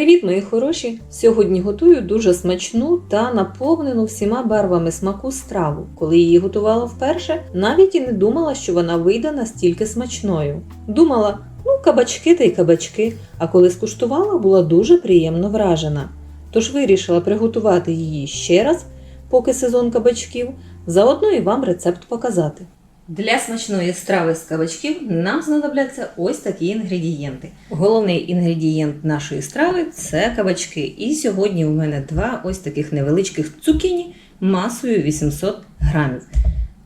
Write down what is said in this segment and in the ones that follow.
Привіт, мої хороші! Сьогодні готую дуже смачну та наповнену всіма барвами смаку страву. Коли її готувала вперше, навіть і не думала, що вона вийде настільки смачною. Думала, ну кабачки та й кабачки, а коли скуштувала, була дуже приємно вражена. Тож вирішила приготувати її ще раз, поки сезон кабачків, заодно і вам рецепт показати. Для смачної страви з кабачків нам знадобляться ось такі інгредієнти. Головний інгредієнт нашої страви це кабачки. І сьогодні у мене два ось таких невеличких цукіні масою 800 грамів.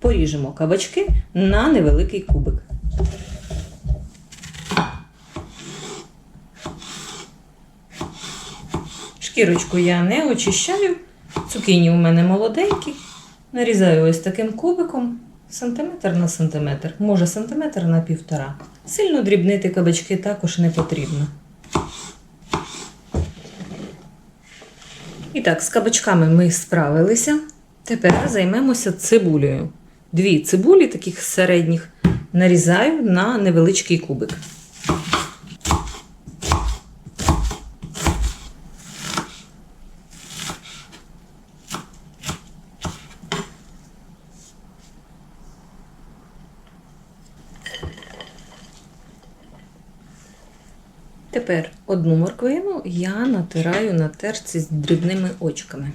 Поріжемо кабачки на невеликий кубик. Шкірочку я не очищаю. Цукіні у мене молоденькі. Нарізаю ось таким кубиком сантиметр на сантиметр, може сантиметр на півтора. Сильно дрібнити кабачки також не потрібно. І так, з кабачками ми справилися. Тепер займемося цибулею. Дві цибулі, таких середніх, нарізаю на невеличкий кубик. Тепер одну морквину я натираю на терці з дрібними очками.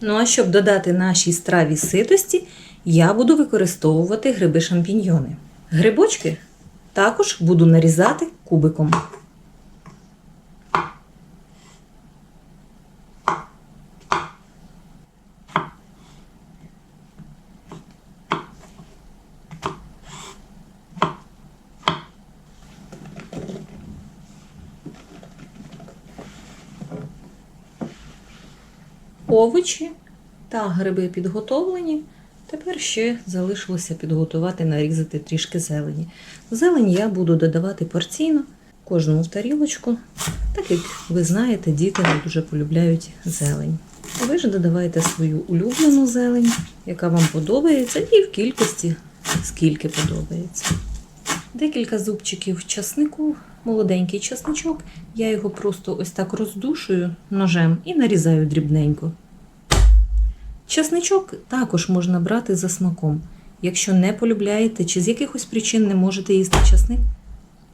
Ну а щоб додати нашій страві ситості, я буду використовувати гриби шампіньйони. Грибочки також буду нарізати кубиком. Овочі та гриби підготовлені. Тепер ще залишилося підготувати, нарізати трішки зелені. Зелень я буду додавати порційно, кожну в тарілочку. Так як ви знаєте, діти не дуже полюбляють зелень. Ви ж додавайте свою улюблену зелень, яка вам подобається, і в кількості, скільки подобається. Декілька зубчиків часнику, молоденький часничок. Я його просто ось так роздушую ножем і нарізаю дрібненько. Часничок також можна брати за смаком. Якщо не полюбляєте чи з якихось причин не можете їсти часник,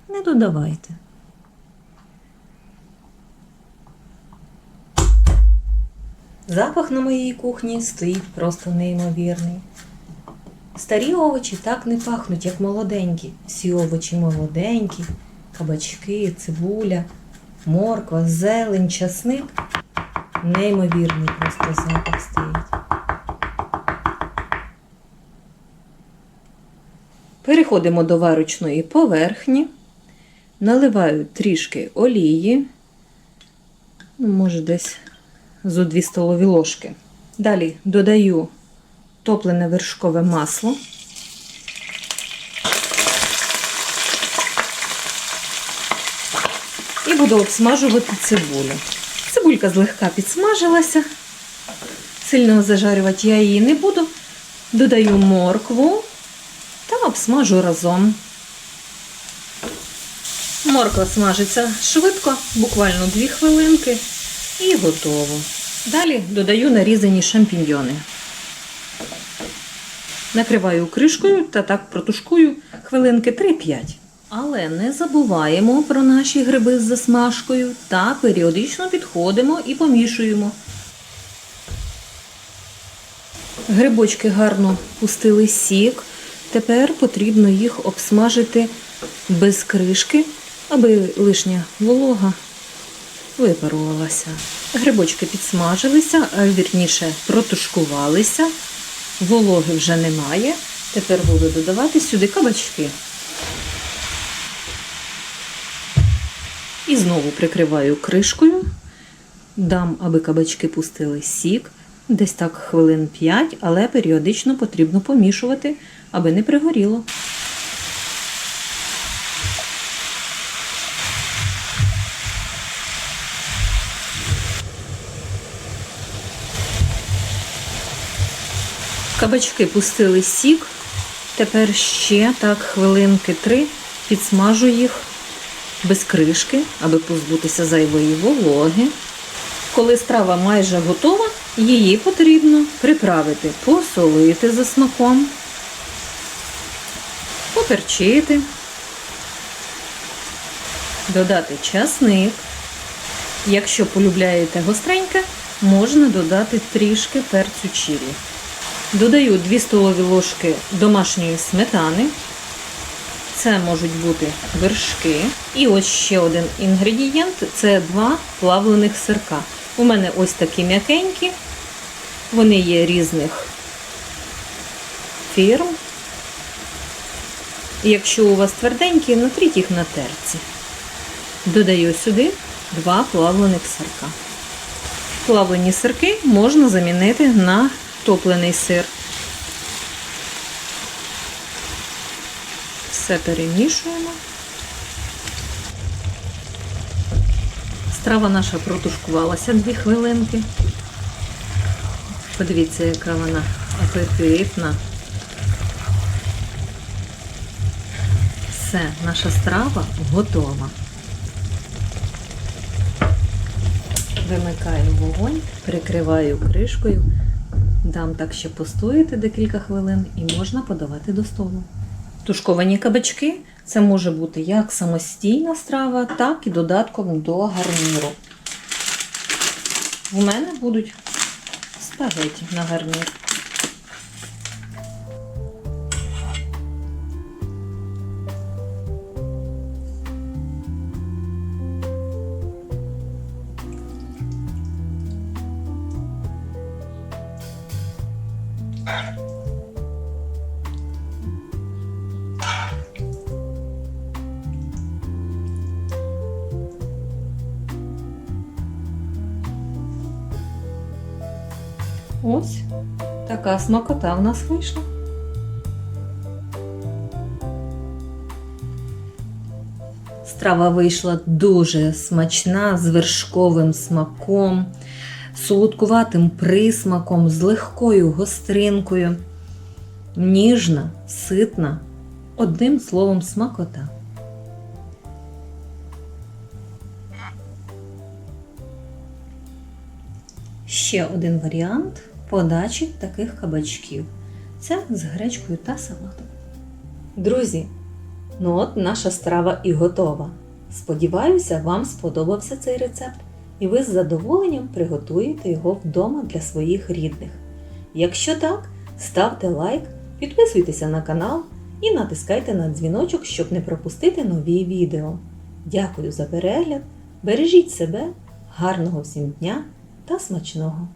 не додавайте. Запах на моїй кухні стоїть просто неймовірний. Старі овочі так не пахнуть, як молоденькі. Всі овочі молоденькі, кабачки, цибуля, морква, зелень, часник. Неймовірний просто запах стоїть. Переходимо до варочної поверхні. Наливаю трішки олії, ну, може десь зо 2 столові ложки. Далі додаю топлене вершкове масло. І буду обсмажувати цибулю. Цибулька злегка підсмажилася. Сильно зажарювати я її не буду. Додаю моркву обсмажу разом. Морква смажиться швидко, буквально 2 хвилинки, і готово. Далі додаю нарізані шампіньйони. Накриваю кришкою та так протушкую хвилинки 3-5. Але не забуваємо про наші гриби з засмажкою та періодично підходимо і помішуємо. Грибочки гарно пустили сік. Тепер потрібно їх обсмажити без кришки, аби лишня волога випарувалася. Грибочки підсмажилися, а вірніше протушкувалися. Вологи вже немає. Тепер буду додавати сюди кабачки. І знову прикриваю кришкою, дам, аби кабачки пустили сік, десь так хвилин 5, але періодично потрібно помішувати, аби не пригоріло. Кабачки пустили сік, тепер ще так хвилинки три підсмажу їх без кришки, аби позбутися зайвої вологи. Коли страва майже готова, її потрібно приправити, посолити за смаком, поперчити, додати часник. Якщо полюбляєте гостреньке, можна додати трішки перцю чилі. Додаю 2 столові ложки домашньої сметани. Це можуть бути вершки. І ось ще один інгредієнт це два плавлених сирка. У мене ось такі м'якенькі. Вони є різних фірм. Якщо у вас тверденькі, натріть їх на терці. Додаю сюди два плавлених сирка. Плавлені сирки можна замінити на топлений сир. Все перемішуємо. Страва наша протушкувалася 2 хвилинки. Подивіться, яка вона апетитна. Все, наша страва готова. Вимикаю вогонь, прикриваю кришкою, дам так ще постояти декілька хвилин і можна подавати до столу. Тушковані кабачки це може бути як самостійна страва, так і додатком до гарніру. У мене будуть спагеті на гарнір. Ось така смакота в нас вийшла. Страва вийшла дуже смачна, з вершковим смаком, солодкуватим присмаком, з легкою гостринкою, ніжна, ситна, одним словом, смакота. Ще один варіант подачі таких кабачків. Це з гречкою та салатом. Друзі, ну от наша страва і готова. Сподіваюся, вам сподобався цей рецепт, і ви з задоволенням приготуєте його вдома для своїх рідних. Якщо так, ставте лайк, підписуйтеся на канал і натискайте на дзвіночок, щоб не пропустити нові відео. Дякую за перегляд! Бережіть себе, гарного всім дня та смачного!